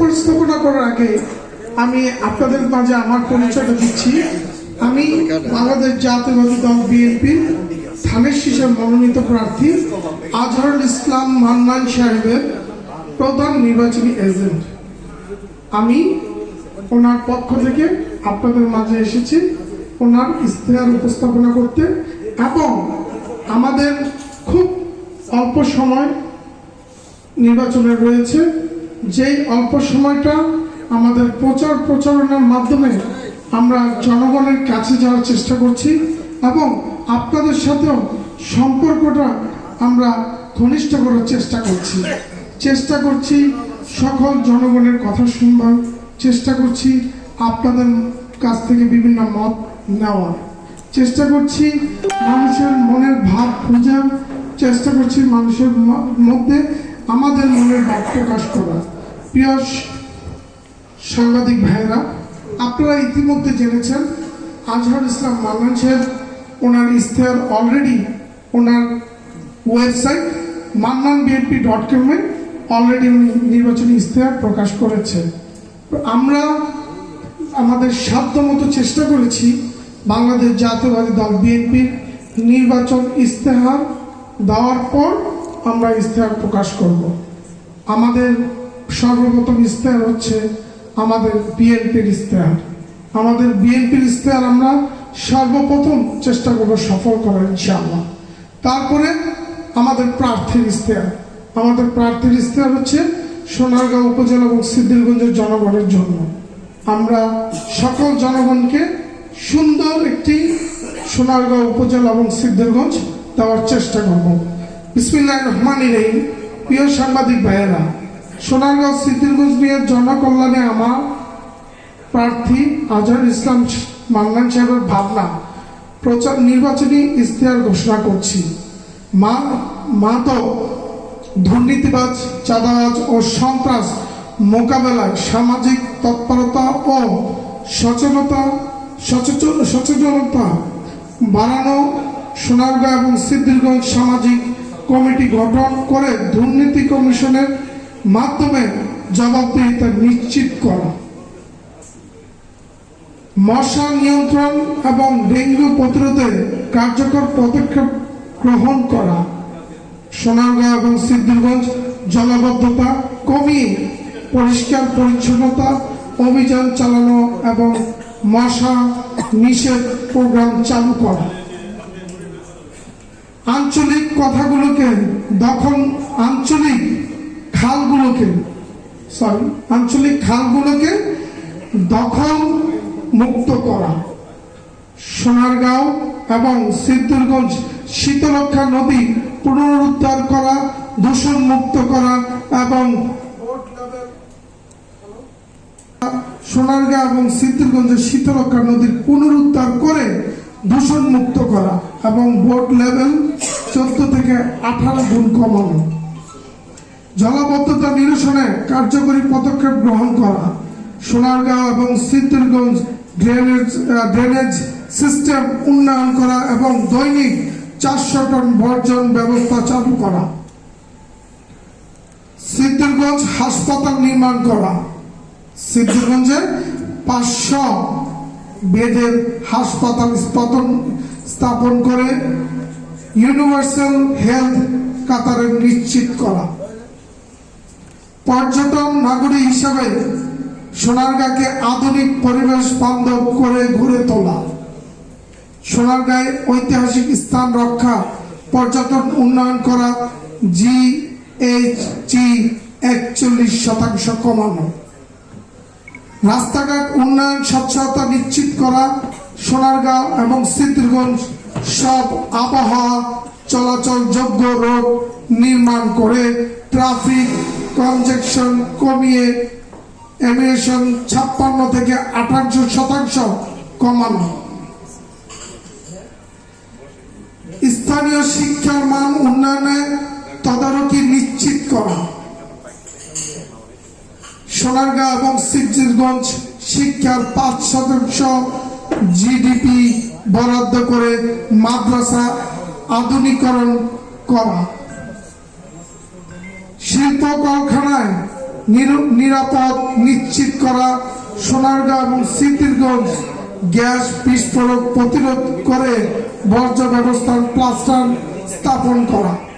উপস্থাপনা করার আগে আমি আপনাদের মাঝে আমার পরিচয়টা দিচ্ছি। আমি বাংলাদেশ জাতীয়বাদী দল বিএনপির থানের শীষে মনোনীত প্রার্থী আজহারুল ইসলাম মান্নান সাহেবের প্রধান নির্বাচনী এজেন্ট। আমি ওনার পক্ষ থেকে আপনাদের মাঝে এসেছি ওনার ইশতেহার উপস্থাপনা করতে এবং আমাদের খুব অল্প সময় নির্বাচনে রয়েছে। যেই অল্প সময়টা আমাদের প্রচার প্রচারণার মাধ্যমে আমরা জনগণের কাছে যাওয়ার চেষ্টা করছি এবং আপনাদের সাথেও সম্পর্কটা আমরা ঘনিষ্ঠ করার চেষ্টা করছি। চেষ্টা করছি সকল জনগণের কথা শুনবার, চেষ্টা করছি আপনাদের কাছ থেকে বিভিন্ন মত নেওয়ার। চেষ্টা করছি মানুষের মনের ভাব খোঁজার চেষ্টা করছি মানুষের মধ্যে আমাদের মনের ভাব প্রকাশ করা। প্রিয় সাংবাদিক ভাইয়েরা, আপনারা ইতিমধ্যে জেনেছেন, আজহার ইসলাম মান্নান সাহেব, ওনার ইস্তেহার অলরেডি ওনার ওয়েবসাইট মান্নান বিএনপি ডট কমে অলরেডি উনি নির্বাচনী ইস্তেহার প্রকাশ করেছেন। আমরা আমাদের সাধ্য মতো চেষ্টা করেছি বাংলাদেশ জাতীয়বাদী দল বিএনপির নির্বাচন ইস্তেহার দেওয়ার পর আমরা ইশতেহার প্রকাশ করব। আমাদের সর্বপ্রথম ইশতেহার হচ্ছে আমাদের বিএনপির ইশতেহার আমাদের বিএনপির ইশতেহার আমরা সর্বপ্রথম চেষ্টা করব সফল করার, ইনশাআল্লাহ। তারপরে আমাদের প্রার্থীর ইশতেহার আমাদের প্রার্থীর ইশতেহার হচ্ছে সোনারগাঁও উপজেলা এবং সিদ্ধিরগঞ্জের জনগণের জন্য। আমরা সকল জনগণকে সুন্দর একটি সোনারগাঁও উপজেলা এবং সিদ্ধিরগঞ্জ দেওয়ার চেষ্টা করব। বিসমিল্লাহ রহমান রহিম। প্রিয় সাংবাদিক ভাইয়েরা, সোনারগাঁও সিদ্ধিরগঞ্জ নিয়ে জনকল্যাণে আমার প্রার্থী আজহার ইসলাম মান্নান সাহেবের ভাবনা, প্রচার নির্বাচনী ইশতেহার ঘোষণা করছি। মা মা তো দুর্নীতিবাজ, চাঁদাবাজ ও সন্ত্রাস মোকাবেলায় সামাজিক তৎপরতা ও সচেতনতা, সচেতন, সচেতনতা বাড়ানো সোনারগাঁ এবং সিদ্ধিরগঞ্জ সামাজিক কমিটি গঠন করে দুর্নীতি কমিশনের মাধ্যমে জবাবদিহিতা নিশ্চিত করা। মশা নিয়ন্ত্রণ এবং ডেঙ্গু প্রতিরোধে কার্যকর পদক্ষেপ গ্রহণ করা। সোনারগাঁও এবং সিদ্ধিরগঞ্জ জলাবদ্ধতা কমিয়ে পরিষ্কার পরিচ্ছন্নতা অভিযান চালানো এবং মশা নিষেধ প্রোগ্রাম চালু করা। আঞ্চলিক কথাগুলোকে, দখল আঞ্চলিক খালগুলোকে সরি আঞ্চলিক খালগুলোকে দখল মুক্ত করা। সোনারগাঁও এবং সিদ্ধিরগঞ্জ শীতলক্ষা নদী পুনরুদ্ধার করা, দূষণ মুক্ত করা এবং সোনারগাঁ এবং সিদ্ধিরগঞ্জের শীতলক্ষা নদীর পুনরুদ্ধার করে দূষণ মুক্ত করা এবং বোর্ড লেভেল থেকে আঠারো গুণ কমানো। জলাবদ্ধতা নিরসনে কার্যকরী পদক্ষেপ গ্রহণ করা। সোনারগাঁও এবং সিদ্ধিরগঞ্জ ড্রেনেজ ড্রেনেজ সিস্টেম উন্নয়ন করা এবং দৈনিক চারশো টন বর্জন ব্যবস্থা চালু করা। সিদ্ধিরগঞ্জ হাসপাতাল নির্মাণ করা। সিদ্ধিরগঞ্জে পাঁচশো বেডের হাসপাতাল স্থাপন স্থাপন করে ইউনিভার্সাল হেলথ কাতারে নিশ্চিত করা। পর্যটন নাগরিক হিসাবে সোনারগাঁকে আধুনিক পরিবেশ বান্ধব করে ঘুরে তোলা। সোনারগাঁয় ঐতিহাসিক স্থান রক্ষা, পর্যটন উন্নয়ন করা জি এইচ জি একচল্লিশ শতাংশ কমানো। রাস্তাঘাট উন্নয়ন, স্বচ্ছতা নিশ্চিত করা সোনারগাঁও এবং সিদ্ধিরগঞ্জ সব আবহাওয়া চলাচল যোগ্য রোড নির্মাণ করে ট্রাফিক কনজেকশন কমিয়ে এমিনেশন ছাপ্পান্ন থেকে আঠাশ শতাংশ কমানো। স্থানীয় শিক্ষার মান উন্নয়নে তদারকি নিশ্চিত করা। সোনারগাঁ এবং সিদ্ধিরগঞ্জ শিক্ষার পাঁচ শতাংশ জিডিপি বরাদ্দ করে মাদ্রাসা আধুনিকরণ করা। শিল্প কারখানায় নির- নিরাপদ নিশ্চিত করা সোনারগাঁ এবং স্মৃতিরগঞ্জ গ্যাস বিস্ফোরক প্রতিরোধ করে বর্জ্য ব্যবস্থার প্লাস্টার স্থাপন করা।